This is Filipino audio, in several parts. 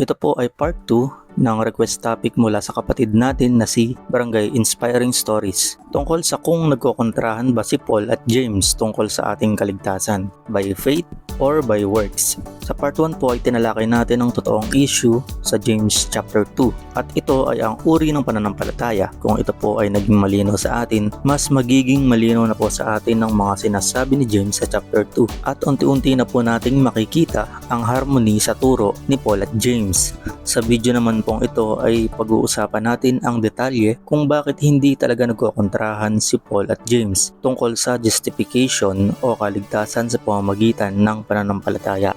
Ito po ay part 2 ng request topic mula sa kapatid natin na si Barangay Inspiring Stories tungkol sa kung nagkokontrahan ba si Paul at James tungkol sa ating kaligtasan by faith or by works. Sa part 1 po ay tinalakay natin ang totoong issue sa James chapter 2 at ito ay ang uri ng pananampalataya. Kung ito po ay naging malinaw sa atin, mas magiging malinaw na po sa atin ang mga sinasabi ni James sa chapter 2 at unti-unti na po nating makikita ang harmony sa turo ni Paul at James. Sa video naman pong ito ay pag-uusapan natin ang detalye kung bakit hindi talaga nagkokontrahan si Paul at James tungkol sa justification o kaligtasan sa pamamagitan ng pananampalataya.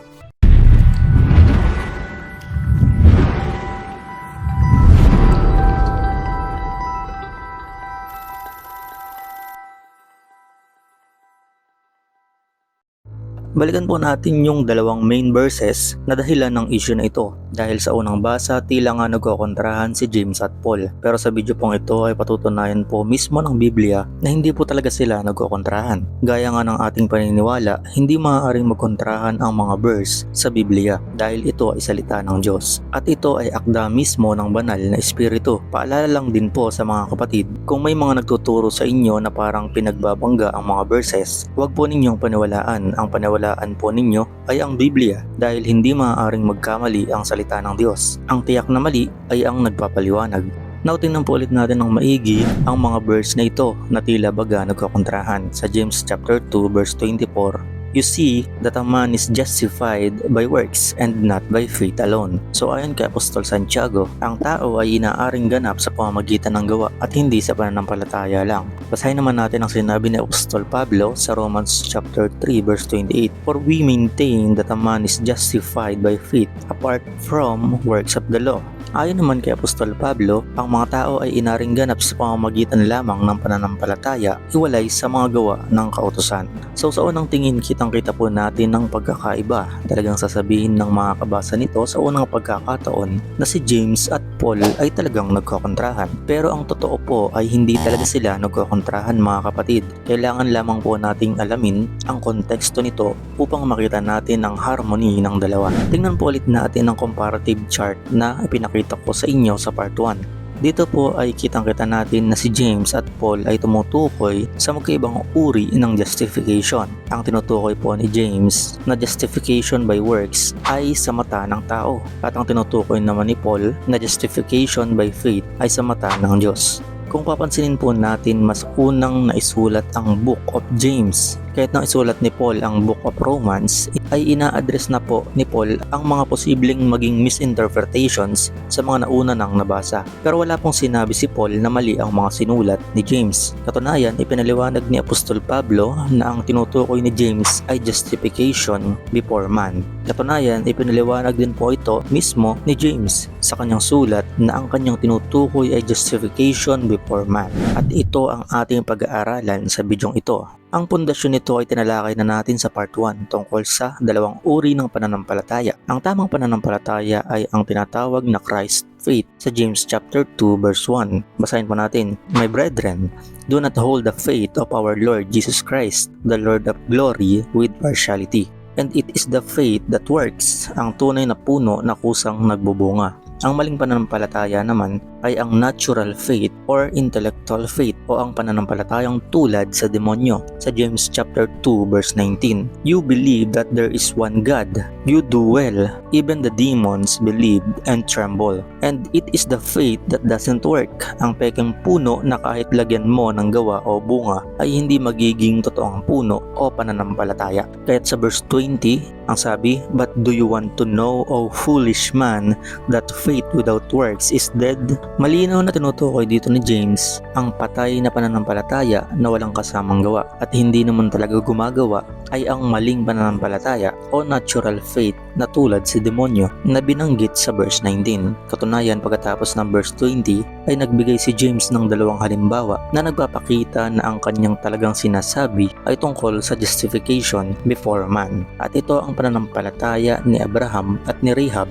Balikan po natin yung dalawang main verses na dahilan ng issue na ito. Dahil sa unang basa, tila nga nagkokontrahan si James at Paul. Pero sa video pong ito ay patutunayan po mismo ng Biblia na hindi po talaga sila nagkokontrahan. Gaya nga ng ating paniniwala, hindi maaaring magkontrahan ang mga verse sa Biblia dahil ito ay salita ng Diyos. At ito ay akda mismo ng banal na espiritu. Paalala lang din po sa mga kapatid, kung may mga nagtuturo sa inyo na parang pinagbabangga ang mga verses, huwag po ninyong paniwalaan ang paniwalaan po ninyo ay ang Biblia dahil hindi maaaring magkamali ang salita ng Diyos. Ang tiyak na mali ay ang nagpapaliwanag. Now tingnan po ulit natin ng maigi ang mga verse na ito na tila baga nagkakontrahan sa James chapter 2 verse 24 you see that a man is justified by works and not by faith alone. So ayon kay Apostol Santiago, ang tao ay inaaring ganap sa pamamagitan ng gawa at hindi sa pananampalataya lang. Basahin naman natin ang sinabi ni Apostol Pablo sa Romans chapter 3 verse 28. For we maintain that a man is justified by faith apart from works of the law. Ayon naman kay Apostol Pablo, ang mga tao ay inaring ganap sa pamamagitan lamang ng pananampalataya, iwalay sa mga gawa ng kautosan. So sa unang tingin kitang kita po natin ng pagkakaiba. Talagang sasabihin ng mga kabasa nito sa unang pagkakataon na si James at Paul ay talagang nagkokontrahan. Pero ang totoo po ay hindi talaga sila nagkokontrahan mga kapatid. Kailangan lamang po nating alamin ang konteksto nito upang makita natin ang harmony ng dalawa. Tingnan po ulit natin ang comparative chart na ipinakita ipapakita ko sa inyo sa part 1. Dito po ay kitang kita natin na si James at Paul ay tumutukoy sa magkaibang uri ng justification. Ang tinutukoy po ni James na justification by works ay sa mata ng tao at ang tinutukoy naman ni Paul na justification by faith ay sa mata ng Diyos. Kung papansinin po natin, mas unang naisulat ang Book of James kahit nang isulat ni Paul ang Book of Romans, ay ina-address na po ni Paul ang mga posibleng maging misinterpretations sa mga nauna nang nabasa. Pero wala pong sinabi si Paul na mali ang mga sinulat ni James. Katunayan, ipinaliwanag ni Apostol Pablo na ang tinutukoy ni James ay justification before man. Katunayan, ipinaliwanag din po ito mismo ni James sa kanyang sulat na ang kanyang tinutukoy ay justification before man. At ito ang ating pag-aaralan sa bidyong ito. Ang pundasyon nito ay tinalakay na natin sa part 1 tungkol sa dalawang uri ng pananampalataya. Ang tamang pananampalataya ay ang tinatawag na Christ faith sa James chapter 2 verse 1. Basahin po natin, My brethren, do not hold the faith of our Lord Jesus Christ, the Lord of glory, with partiality. And it is the faith that works, ang tunay na puno na kusang nagbubunga. Ang maling pananampalataya naman ay ang natural faith or intellectual faith o ang pananampalatayang tulad sa demonyo sa James chapter 2 verse 19. You believe that there is one God. You do well. Even the demons believe and tremble. And it is the faith that doesn't work. Ang pekeng puno na kahit lagyan mo ng gawa o bunga ay hindi magiging totoong puno o pananampalataya. Kaya't sa verse 20, ang sabi, But do you want to know, O foolish man, that faith without works is dead. Malinaw na tinutukoy dito ni James ang patay na pananampalataya na walang kasamang gawa at hindi naman talaga gumagawa ay ang maling pananampalataya o natural faith na tulad si demonyo na binanggit sa verse 19. Katunayan pagkatapos ng verse 20 ay nagbigay si James ng dalawang halimbawa na nagpapakita na ang kanyang talagang sinasabi ay tungkol sa justification before man. At ito ang pananampalataya ni Abraham at ni Rahab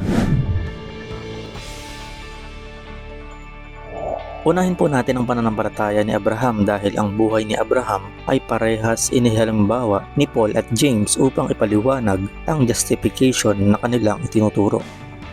Unahin po natin ang pananampalataya ni Abraham dahil ang buhay ni Abraham ay parehas inihalimbawa ni Paul at James upang ipaliwanag ang justification na kanilang itinuturo.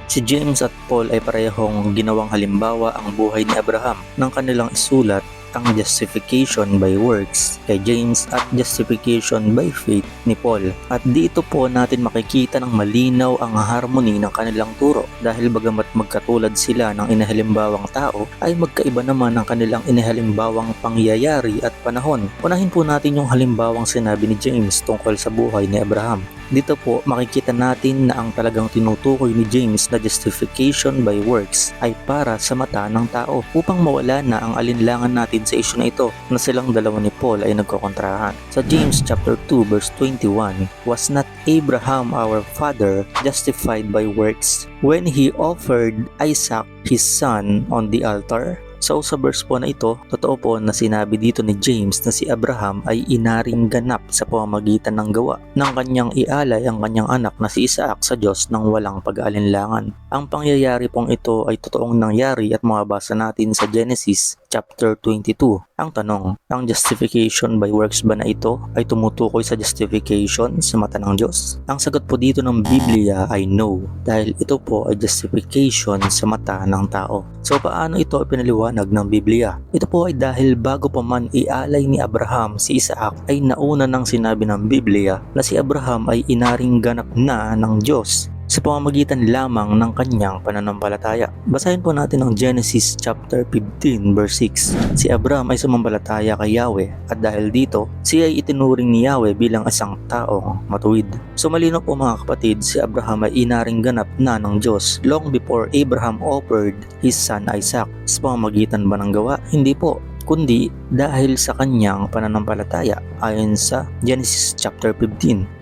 Si James at Paul ay parehong ginawang halimbawa ang buhay ni Abraham ng kanilang isulat ang justification by works kay James at justification by faith ni Paul. At dito po natin makikita ng malinaw ang harmony ng kanilang turo dahil bagamat magkatulad sila ng inihalimbawang tao ay magkaiba naman ang kanilang inihalimbawang pangyayari at panahon. Unahin po natin yung halimbawang sinabi ni James tungkol sa buhay ni Abraham. Dito po makikita natin na ang talagang tinutukoy ni James na justification by works ay para sa mata ng tao upang mawala na ang alinlangan natin sa issue na ito na silang dalawa ni Paul ay nagkokontrahan. Sa James chapter 2 verse 21, Was not Abraham our father justified by works when he offered Isaac his son on the altar? So sa verse po na ito, totoo po na sinabi dito ni James na si Abraham ay inaring ganap sa pamamagitan ng gawa ng kanyang ialay ang kanyang anak na si Isaac sa Diyos ng walang pag-aalinlangan. Ang pangyayari pong ito ay totoong nangyari at mababasa natin sa Genesis chapter 22. Ang tanong, ang justification by works ba na ito ay tumutukoy sa justification sa mata ng Diyos? Ang sagot po dito ng Biblia ay no dahil ito po ay justification sa mata ng tao. So paano ito ipinaliwanag ng Biblia? Ito po ay dahil bago pa man ialay ni Abraham si Isaac ay nauna nang sinabi ng Biblia na si Abraham ay inaring ganap na ng Diyos sa pamamagitan lamang ng kanyang pananampalataya. Basahin po natin ang Genesis chapter 15 verse 6. Si Abraham ay sumampalataya kay Yahweh at dahil dito, siya ay itinuring ni Yahweh bilang isang taong matuwid. So malino po mga kapatid, si Abraham ay inaring ganap na ng Diyos long before Abraham offered his son Isaac. Sa pamamagitan ba ng gawa? Hindi po kundi dahil sa kanyang pananampalataya ayon sa Genesis chapter 15.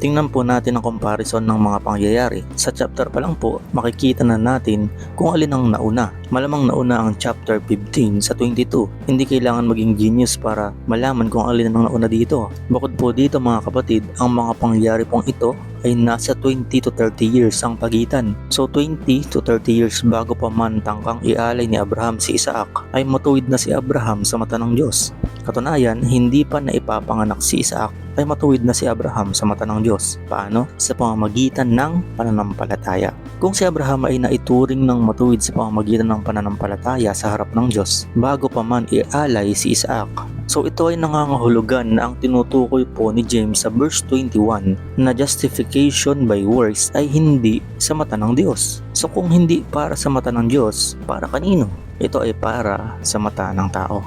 Tingnan po natin ang comparison ng mga pangyayari. Sa chapter pa lang po, makikita na natin kung alin ang nauna. Malamang nauna ang chapter 15 sa 22. Hindi kailangan maging genius para malaman kung alin ang nauna dito. Bukod po dito mga kapatid, ang mga pangyayari pong ito ay nasa 20 to 30 years ang pagitan. So 20 to 30 years bago pa man tangkang ialay ni Abraham si Isaac ay matuwid na si Abraham sa mata ng Diyos. Katunayan, hindi pa na ipapanganak si Isaac ay matuwid na si Abraham sa mata ng Diyos. Paano? Sa pamamagitan ng pananampalataya. Kung si Abraham ay naituring ng matuwid sa pamamagitan ng pananampalataya sa harap ng Diyos bago pa man ialay si Isaac, So ito ay nangangahulugan na ang tinutukoy po ni James sa verse 21 na justification by works ay hindi sa mata ng Diyos. So kung hindi para sa mata ng Diyos, para kanino? Ito ay para sa mata ng tao.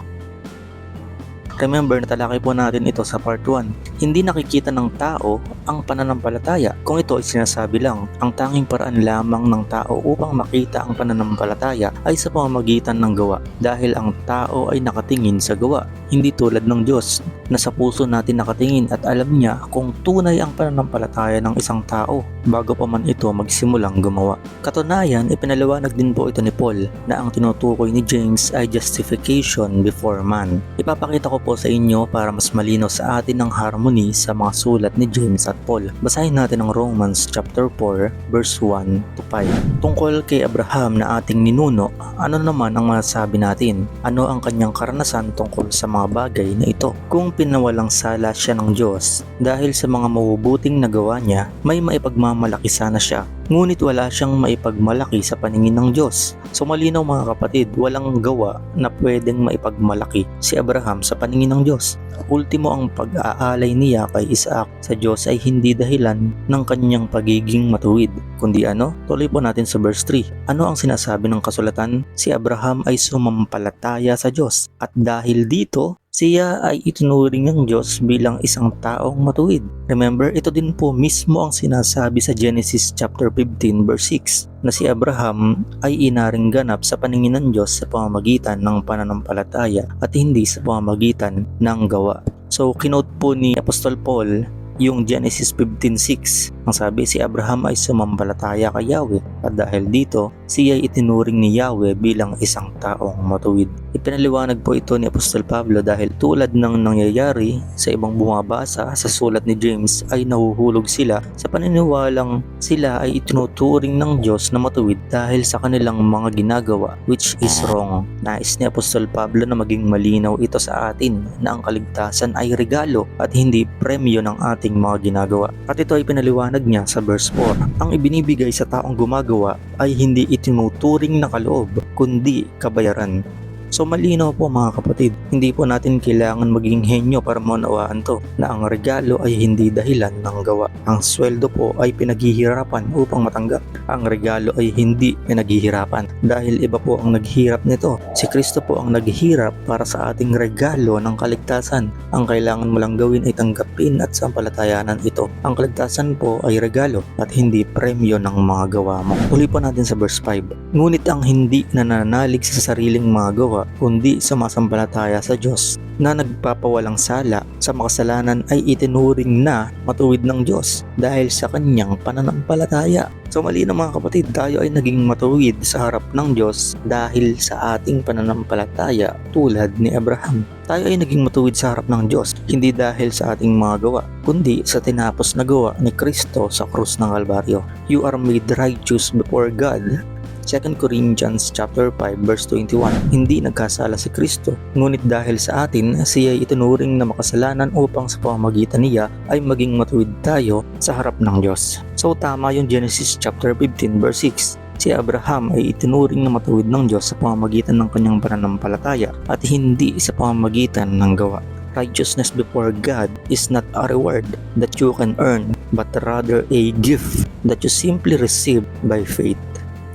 Remember, natalakay po natin ito sa part 1. Hindi nakikita ng tao ang pananampalataya kung ito ay sinasabi lang. Ang tanging paraan lamang ng tao upang makita ang pananampalataya ay sa pamamagitan ng gawa dahil ang tao ay nakatingin sa gawa. Hindi tulad ng Diyos na sa puso natin nakatingin at alam niya kung tunay ang pananampalataya ng isang tao bago pa man ito magsimulang gumawa. Katunayan, ipinaliwanag din po ito ni Paul na ang tinutukoy ni James ay justification before man. Ipapakita ko po sa inyo para mas malino sa atin ang harmony sa mga sulat ni James at Paul. Basahin natin ang Romans chapter 4 verse 1 to 5. Tungkol kay Abraham na ating ninuno, ano naman ang masasabi natin? Ano ang kanyang karanasan tungkol sa mga bagay na ito? Kung pinawalang sala siya ng Diyos dahil sa mga mabubuting nagawa niya, may maipagmamalaki sana siya ngunit wala siyang maipagmalaki sa paningin ng Diyos. So malinaw mga kapatid, walang gawa na pwedeng maipagmalaki si Abraham sa paningin ng Diyos. Ultimo ang pag-aalay niya kay Isaac sa Diyos ay hindi dahilan ng kanyang pagiging matuwid, kundi ano? Tuloy po natin sa verse 3. Ano ang sinasabi ng kasulatan? Si Abraham ay sumampalataya sa Diyos at dahil dito siya ay itinuring ng Diyos bilang isang taong matuwid. Remember, ito din po mismo ang sinasabi sa Genesis chapter 15 verse 6 na si Abraham ay inaring ganap sa paningin ng Diyos sa pamamagitan ng pananampalataya at hindi sa pamamagitan ng gawa. So, kinote po ni Apostol Paul yung Genesis 15.6. Ang sabi si Abraham ay sumampalataya kay Yahweh at dahil dito siya ay itinuring ni Yahweh bilang isang taong matuwid. Ipinaliwanag po ito ni Apostol Pablo dahil tulad ng nangyayari sa ibang bumabasa sa sulat ni James ay nahuhulog sila sa paniniwalang sila ay itinuturing ng Diyos na matuwid dahil sa kanilang mga ginagawa which is wrong. Nais ni Apostol Pablo na maging malinaw ito sa atin na ang kaligtasan ay regalo at hindi premyo ng ating mga ginagawa. At ito ay pinaliwanag niya sa verse 4. Ang ibinibigay sa taong gumagawa ay hindi itinuturing na kaloob kundi kabayaran. So malinaw po mga kapatid, hindi po natin kailangan maging henyo para maunawaan to na ang regalo ay hindi dahilan ng gawa. Ang sweldo po ay pinaghihirapan upang matanggap. Ang regalo ay hindi pinaghihirapan dahil iba po ang naghihirap nito. Si Kristo po ang naghihirap para sa ating regalo ng kaligtasan. Ang kailangan mo lang gawin ay tanggapin at sampalatayanan ito. Ang kaligtasan po ay regalo at hindi premyo ng mga gawa mo. Uli po natin sa verse 5. Ngunit ang hindi nananalig sa sariling mga gawa kundi sumasampalataya sa Diyos na nagpapawalang sala sa makasalanan ay itinuring na matuwid ng Diyos dahil sa kanyang pananampalataya. So mali na mga kapatid, tayo ay naging matuwid sa harap ng Diyos dahil sa ating pananampalataya tulad ni Abraham. Tayo ay naging matuwid sa harap ng Diyos hindi dahil sa ating mga gawa, kundi sa tinapos na gawa ni Kristo sa krus ng Kalbaryo. You are made righteous before God 2 Corinthians chapter 5 verse 21 Hindi nagkasala si Kristo ngunit dahil sa atin siya ay itinuring na makasalanan upang sa pamamagitan niya ay maging matuwid tayo sa harap ng Diyos. So tama yung Genesis chapter 15 verse 6 Si Abraham ay itinuring na matuwid ng Diyos sa pamamagitan ng kanyang pananampalataya at hindi sa pamamagitan ng gawa. Righteousness before God is not a reward that you can earn but rather a gift that you simply receive by faith.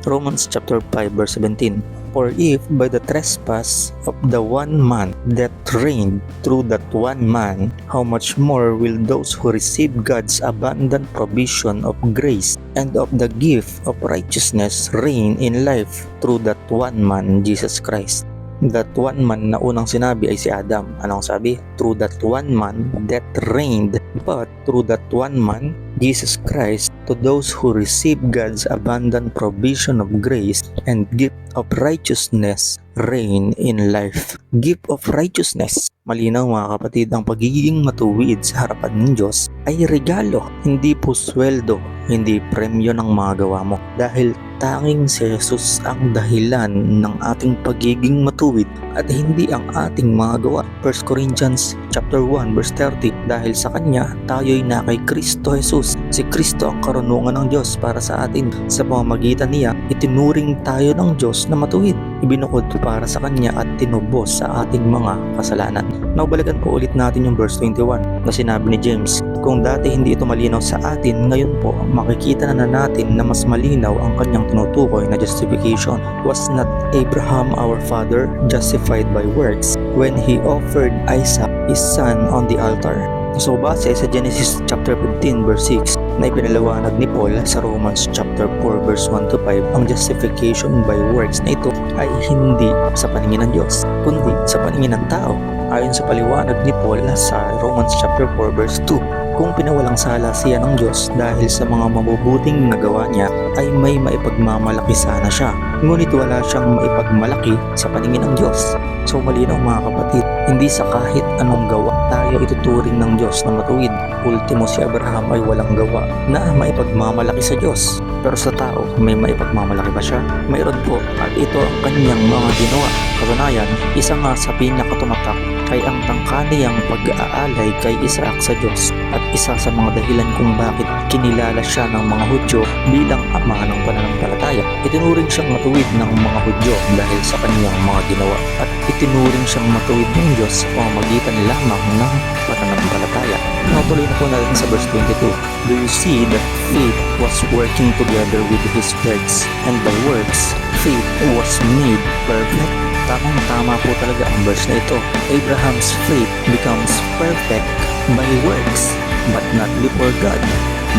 Romans chapter 5 verse 17 For if by the trespass of the one man that reigned through that one man, how much more will those who receive God's abundant provision of grace and of the gift of righteousness reign in life through that one man, Jesus Christ? That one man na unang sinabi ay si Adam. Anong sabi? Through that one man that reigned, but through that one man, Jesus Christ, to those who receive God's abundant provision of grace and gift of righteousness reign in life. Gift of righteousness. Malinaw mga kapatid, ang pagiging matuwid sa harapan ng Diyos ay regalo, hindi po sweldo, hindi premyo ng mga gawa mo. Dahil tanging si Jesus ang dahilan ng ating pagiging matuwid at hindi ang ating mga gawa. 1 Corinthians chapter 1 verse 30 Dahil sa Kanya, tayo'y na kay Kristo Jesus. Si Kristo ang karunungan ng Diyos para sa atin. Sa pamamagitan niya, itinuring tayo ng Diyos na matuwid. Ibinukod para sa Kanya at tinubos sa ating mga kasalanan. Naubalikan po ulit natin yung verse 21 na sinabi ni James, Kung dati hindi ito malinaw sa atin, ngayon po makikita na, na natin na mas malinaw ang kanyang tinutukoy na justification. Was not Abraham our father justified by works when he offered Isaac his son on the altar? So base sa Genesis chapter 15 verse 6 na ipinalawanag ni Paul sa Romans chapter 4 verse 1 to 5, ang justification by works na ito ay hindi sa paningin ng Diyos, kundi sa paningin ng tao. Ayon sa paliwanag ni Paul sa Romans chapter 4 verse 2, kung pinawalang sala siya ng Diyos dahil sa mga mabubuting nagawa niya ay may maipagmamalaki sana siya. Ngunit wala siyang maipagmalaki sa paningin ng Diyos. So malinaw mga kapatid, hindi sa kahit anong gawa tayo ituturing ng Diyos na matuwid. Ultimo si Abraham ay walang gawa na maipagmamalaki sa Diyos. Pero sa tao, may maipagmamalaki ba siya? Mayroon po at ito ang kanyang mga ginawa. Katunayan, isa nga sa pinakatumatak ay ang tangkaniyang pag-aalay kay Isaac sa Diyos at isa sa mga dahilan kung bakit kinilala siya ng mga Hudyo bilang ama ng pananampalataya. Itinuring siyang matuwid ng mga Hudyo dahil sa kanyang mga ginawa at itinuring siyang matuwid ng Diyos sa pamamagitan lamang ng pananampalataya. Natuloy na po natin sa verse 22. Do you see that faith was working together with his works and by works faith was made perfect? Tamang tama po talaga ang verse na ito. Abraham's faith becomes perfect by works, but not before God,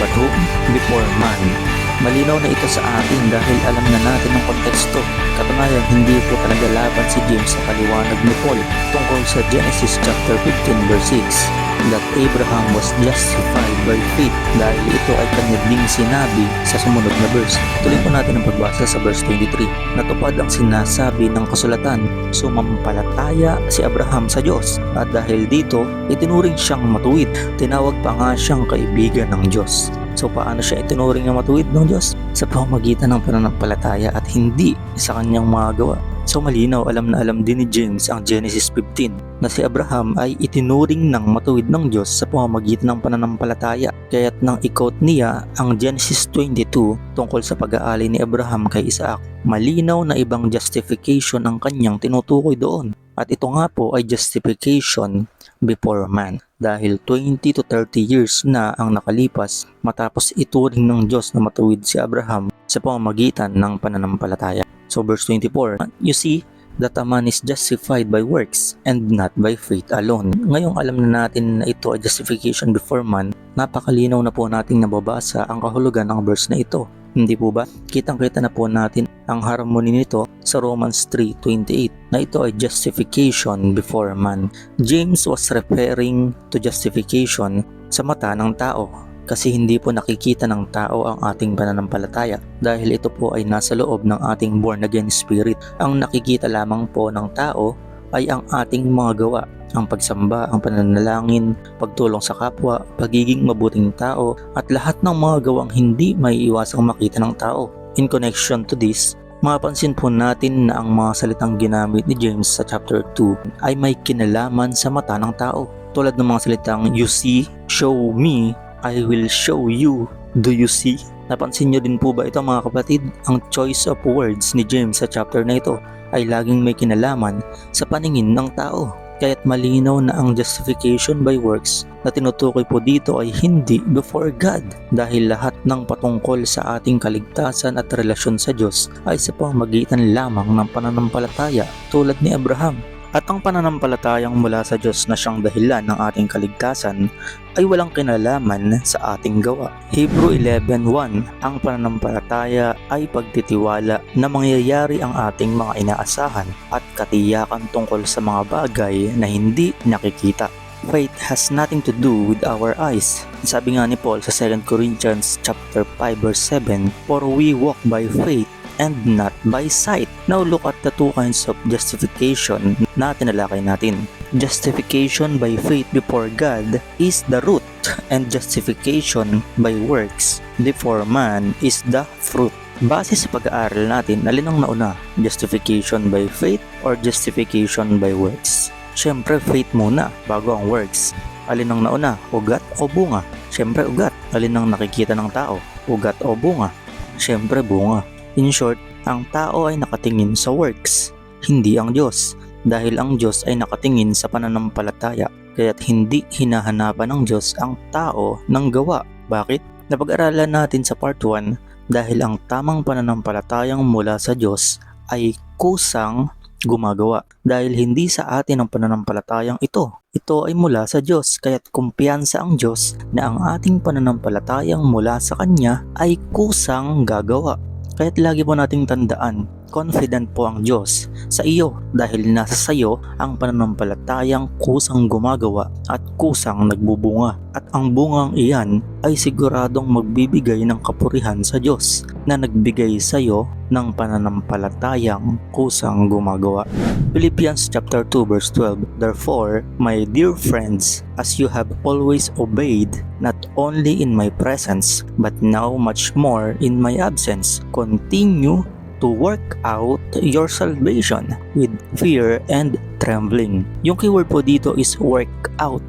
but whom? Before man. Malinaw na ito sa atin dahil alam na natin ang konteksto. Katunayan, hindi po talaga laban si James sa paliwanag ni Paul tungkol sa Genesis chapter 15 verse 6 that Abraham was justified by faith dahil ito ay kanya ding sinabi sa sumunod na verse. Tuloy po natin ang pagbasa sa verse 23. Natupad ang sinasabi ng kasulatan, sumampalataya si Abraham sa Diyos at dahil dito, itinuring siyang matuwid. Tinawag pa nga siyang kaibigan ng Diyos. So paano siya itinuring na matuwid ng Diyos? Sa pamamagitan ng pananampalataya at hindi sa kanyang mga gawa. So malinaw alam na alam din ni James ang Genesis 15 na si Abraham ay itinuring ng matuwid ng Diyos sa pamamagitan ng pananampalataya. Kaya't nang i-quote niya ang Genesis 22 tungkol sa pag-aali ni Abraham kay Isaac, malinaw na ibang justification ang kanyang tinutukoy doon. At ito nga po ay justification before man. Dahil 20 to 30 years na ang nakalipas matapos ituring ng Diyos na matuwid si Abraham sa pamamagitan ng pananampalataya. So verse 24, you see that a man is justified by works and not by faith alone. Ngayong alam na natin na ito ay justification before man, napakalinaw na po nating nababasa ang kahulugan ng verse na ito. Hindi po ba? Kitang-kita na po natin ang harmony nito sa Romans 3.28 na ito ay justification before man. James was referring to justification sa mata ng tao kasi hindi po nakikita ng tao ang ating pananampalataya dahil ito po ay nasa loob ng ating born again spirit. Ang nakikita lamang po ng tao ay ang ating mga gawa, ang pagsamba, ang pananalangin, pagtulong sa kapwa, pagiging mabuting tao at lahat ng mga gawang hindi may iwasang makita ng tao. In connection to this, Mapansin po natin na ang mga salitang ginamit ni James sa chapter 2 ay may kinalaman sa mata ng tao. Tulad ng mga salitang you see, show me, I will show you. Do you see? Napansin nyo din po ba ito mga kapatid? Ang choice of words ni James sa chapter na ito ay laging may kinalaman sa paningin ng tao. Kaya't malinaw na ang justification by works na tinutukoy po dito ay hindi before God dahil lahat ng patungkol sa ating kaligtasan at relasyon sa Diyos ay sa pamagitan lamang ng pananampalataya tulad ni Abraham. At ang pananampalatayang mula sa Diyos na siyang dahilan ng ating kaligtasan ay walang kinalaman sa ating gawa. Hebrew 11.1 Ang pananampalataya ay pagtitiwala na mangyayari ang ating mga inaasahan at katiyakan tungkol sa mga bagay na hindi nakikita. Faith has nothing to do with our eyes. Sabi nga ni Paul sa 2 Corinthians chapter 5 verse 7, For we walk by faith and not by sight. Now look at the two kinds of justification na tinalakay natin. Justification by faith before God is the root and justification by works before man is the fruit. Base sa pag-aaral natin, alin ang nauna? Justification by faith or justification by works? Siyempre, faith muna bago ang works. Alin ang nauna? Ugat o bunga? Siyempre, ugat. Alin ang nakikita ng tao? Ugat o bunga? Siyempre, bunga. In short, ang tao ay nakatingin sa works, hindi ang Diyos. Dahil ang Diyos ay nakatingin sa pananampalataya, kaya't hindi hinahanapan ng Diyos ang tao ng gawa. Bakit? Napag-aralan natin sa part 1 dahil ang tamang pananampalatayang mula sa Diyos ay kusang gumagawa dahil hindi sa atin ang pananampalatayang ito. Ito ay mula sa Diyos kaya't kumpiyansa ang Diyos na ang ating pananampalatayang mula sa Kanya ay kusang gagawa. Kaya't lagi po nating tandaan, confident po ang Diyos sa iyo dahil nasa sa iyo ang pananampalatayang kusang gumagawa at kusang nagbubunga. At ang bungang iyan ay siguradong magbibigay ng kapurihan sa Diyos na nagbigay sa iyo ng pananampalatayang kusang gumagawa. Philippians chapter 2 verse 12 Therefore, my dear friends, as you have always obeyed, not only in my presence, but now much more in my absence, continue to work out your salvation with fear and trembling. Yung keyword po dito is work out.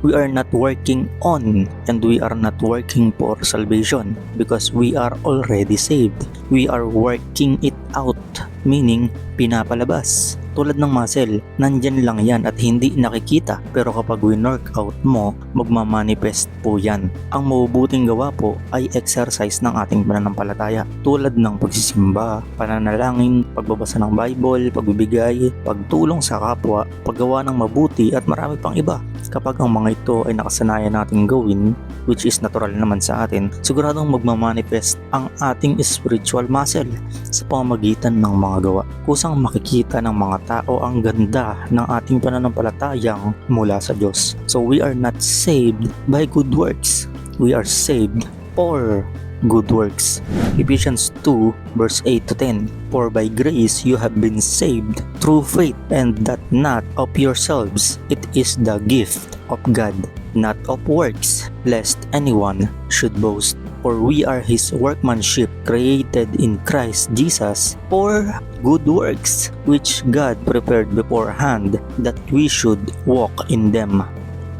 We are not working on and we are not working for salvation because we are already saved. We are working it out, meaning pinapalabas. Tulad ng muscle, nandyan lang yan at hindi nakikita pero kapag winork out mo, magmamanifest po yan. Ang mabubuting gawa po ay exercise ng ating pananampalataya tulad ng pagsisimba, pananalangin, pagbabasa ng Bible, pagbibigay, pagtulong sa kapwa, paggawa ng mabuti at marami pang iba. Kapag ang mga ito ay nakasanayan nating gawin, which is natural naman sa atin, siguradong magmamanifest ang ating spiritual muscle sa pamamagitan ng mga gawa. Kusang makikita ng mga tao ang ganda ng ating pananampalatayang mula sa Diyos. So we are not saved by good works. we are saved for good works. Ephesians 2 verse 8 to 10. For by grace you have been saved through faith and that not of yourselves. It is the gift of God, not of works, lest anyone should boast. For we are his workmanship created in Christ Jesus for good works which God prepared beforehand that we should walk in them.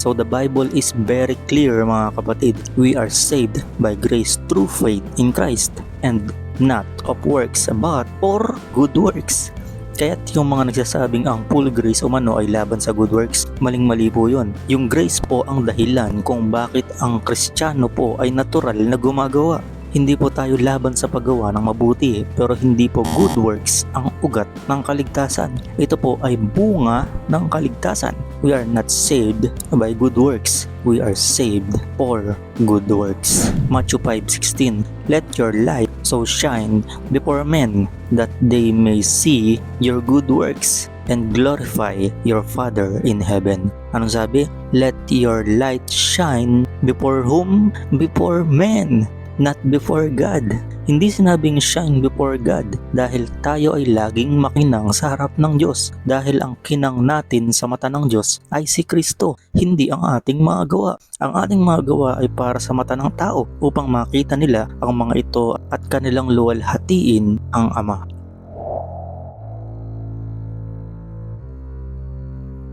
So the Bible is very clear mga kapatid. We are saved by grace through faith in Christ and not of works but for good works. Kaya't yung mga nagsasabing ang full grace umano ay laban sa good works, maling-mali po yun. Yung grace po ang dahilan kung bakit ang kristyano po ay natural na gumagawa. Hindi po tayo laban sa paggawa ng mabuti pero hindi po good works ang ugat ng kaligtasan. Ito po ay bunga ng kaligtasan. We are not saved by good works. We are saved for good works. Matthew 5.16 Let your light so shine before men that they may see your good works and glorify your Father in heaven. Anong sabi? Let your light shine before whom? Before men not before God. Hindi sinabing shine before God dahil tayo ay laging makinang sa harap ng Diyos dahil ang kinang natin sa mata ng Diyos ay si Kristo, hindi ang ating mga gawa. Ang ating mga gawa ay para sa mata ng tao upang makita nila ang mga ito at kanilang luwalhatiin ang Ama.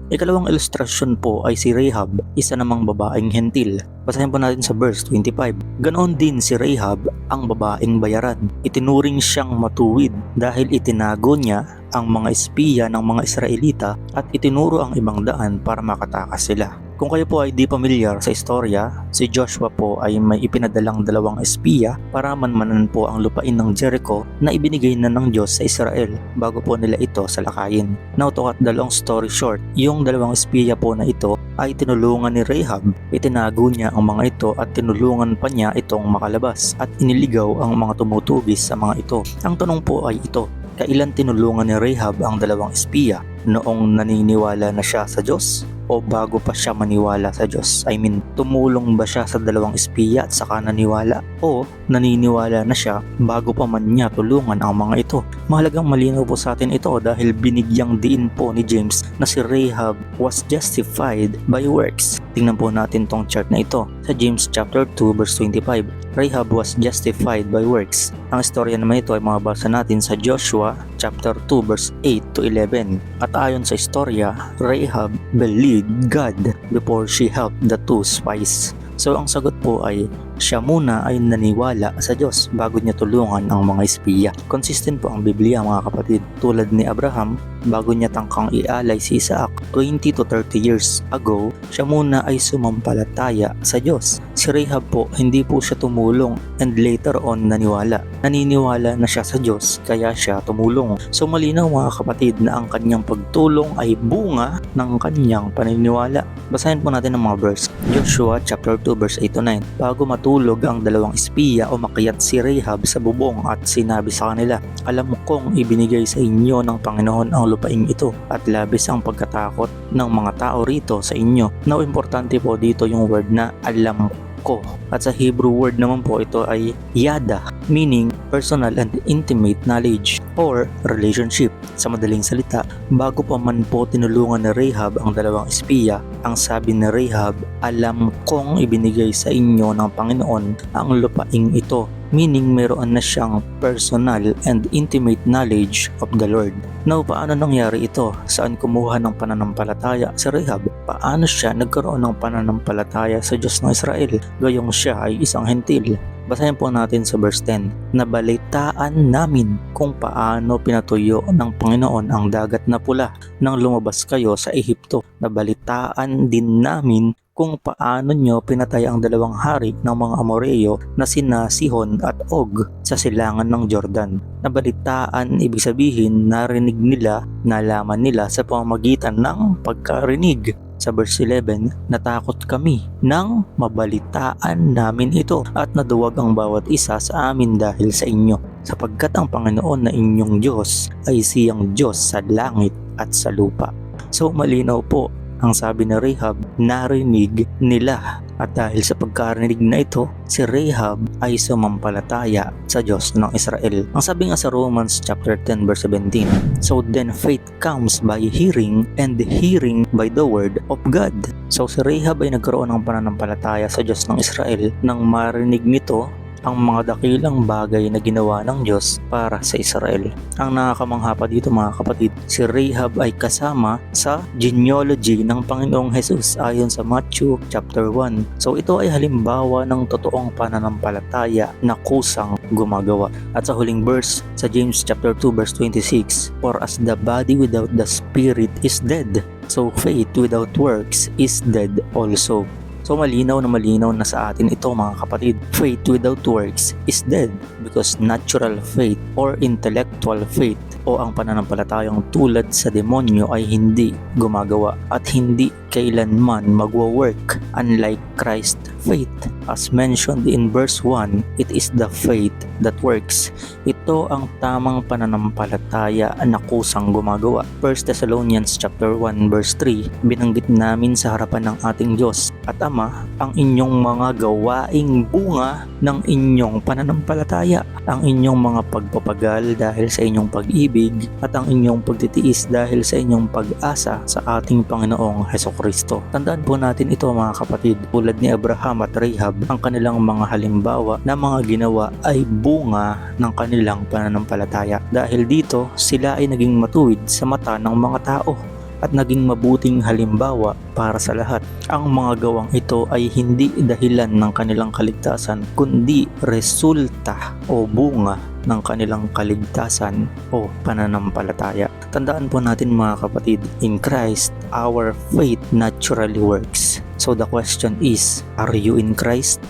Ikalawang ilustrasyon po ay si Rahab, isa namang babaeng hentil. Basahin po natin sa verse 25. Ganoon din si Rahab ang babaeng bayaran. Itinuring siyang matuwid dahil itinago niya ang mga espiya ng mga Israelita at itinuro ang ibang daan para makatakas sila. Kung kayo po ay di pamilyar sa istorya, si Joshua po ay may ipinadalang dalawang espiya para manmanan po ang lupain ng Jericho na ibinigay na ng Diyos sa Israel bago po nila ito salakayin. Now to cut the long story short, yung dalawang espiya po na ito ay tinulungan ni Rahab. Itinago niya ang mga ito at tinulungan pa niya itong makalabas at iniligaw ang mga tumutugis sa mga ito. Ang tanong po ay ito, kailan tinulungan ni Rahab ang dalawang espiya? Noong naniniwala na siya sa Diyos o bago pa siya maniwala sa Diyos? I mean, tumulong ba siya sa dalawang espiya at saka naniwala? O naniniwala na siya bago pa man niya tulungan ang mga ito? Mahalagang malinaw po sa atin ito dahil binigyang diin po ni James na si Rahab was justified by works. Tingnan po natin tong chart na ito sa James chapter 2 verse 25. Rahab was justified by works. Ang istorya naman ito ay mababasa natin sa Joshua chapter 2 verse 8 to 11. At ayon sa istorya, Rahab believed God before she helped the two spies. So ang sagot po ay siya muna ay naniwala sa Diyos bago niya tulungan ang mga espiya. Consistent po ang Biblia mga kapatid. Tulad ni Abraham, bago niya tangkang ialay si Isaac 20 to 30 years ago, siya muna ay sumampalataya sa Diyos. Si Rahab po, hindi po siya tumulong and later on naniwala. Naniniwala na siya sa Diyos kaya siya tumulong. So malinaw mga kapatid na ang kanyang pagtulong ay bunga ng kanyang paniniwala. Basahin po natin ang mga verse. Joshua chapter 2 verse 8 to 9. Bago matulog ang dalawang espiya, umakyat si Rahab sa bubong at sinabi sa kanila, Alam mo kong ibinigay sa inyo ng Panginoon ang lupaing ito at labis ang pagkatakot ng mga tao rito sa inyo. Now, importante po dito yung word na alam ko. At sa Hebrew word naman po ito ay yada, meaning personal and intimate knowledge or relationship. Sa madaling salita, bago pa man po tinulungan ni Rahab ang dalawang espiya, ang sabi ni Rahab, alam kong ibinigay sa inyo ng Panginoon ang lupaing ito meaning meron na siyang personal and intimate knowledge of the Lord. Now, paano nangyari ito? Saan kumuha ng pananampalataya si Rahab? Paano siya nagkaroon ng pananampalataya sa Diyos ng Israel? Gayong siya ay isang hentil. Basahin po natin sa verse 10. Nabalitaan namin kung paano pinatuyo ng Panginoon ang dagat na pula nang lumabas kayo sa Ehipto. Nabalitaan din namin kung paano nyo pinatay ang dalawang hari ng mga Amoreo na sina Sihon at Og sa silangan ng Jordan. Nabalitaan, ibig sabihin narinig nila, nalaman nila sa pamamagitan ng pagkarinig. Sa verse 11, natakot kami nang mabalitaan namin ito at naduwag ang bawat isa sa amin dahil sa inyo sapagkat ang Panginoon na inyong Diyos ay siyang Diyos sa langit at sa lupa. So malinaw po ang sabi ni Rahab, narinig nila At dahil sa pagkarinig na ito, si Rahab ay sumampalataya sa Diyos ng Israel. Ang sabi nga sa Romans chapter 10 verse 17, So then faith comes by hearing and hearing by the word of God. So si Rahab ay nagkaroon ng pananampalataya sa Diyos ng Israel nang marinig nito ang mga dakilang bagay na ginawa ng Diyos para sa Israel. Ang nakakamangha pa dito mga kapatid, si Rahab ay kasama sa genealogy ng Panginoong Jesus ayon sa Matthew chapter 1. So ito ay halimbawa ng totoong pananampalataya na kusang gumagawa. At sa huling verse sa James chapter 2 verse 26, For as the body without the spirit is dead, so faith without works is dead also. So malinaw na malinaw na sa atin ito mga kapatid. Faith without works is dead because natural faith or intellectual faith o ang pananampalatayang tulad sa demonyo ay hindi gumagawa at hindi kailanman magwo-work unlike Christ faith. As mentioned in verse 1, it is the faith that works. Ito ang tamang pananampalataya na kusang gumagawa. 1 Thessalonians chapter 1 verse 3, binanggit namin sa harapan ng ating Diyos at Ama ang inyong mga gawaing bunga ng inyong pananampalataya, ang inyong mga pagpapagal dahil sa inyong pag-ibig at ang inyong pagtitiis dahil sa inyong pag-asa sa ating Panginoong Heso Kristo. Tandaan po natin ito mga kapatid, tulad ni Abraham at Rahab, ang kanilang mga halimbawa na mga ginawa ay bunga ng kanilang pananampalataya. Dahil dito, sila ay naging matuwid sa mata ng mga tao at naging mabuting halimbawa para sa lahat. Ang mga gawang ito ay hindi dahilan ng kanilang kaligtasan kundi resulta o bunga ng kanilang kaligtasan o pananampalataya. Tandaan po natin mga kapatid, in Christ, our faith naturally works. So the question is, are you in Christ?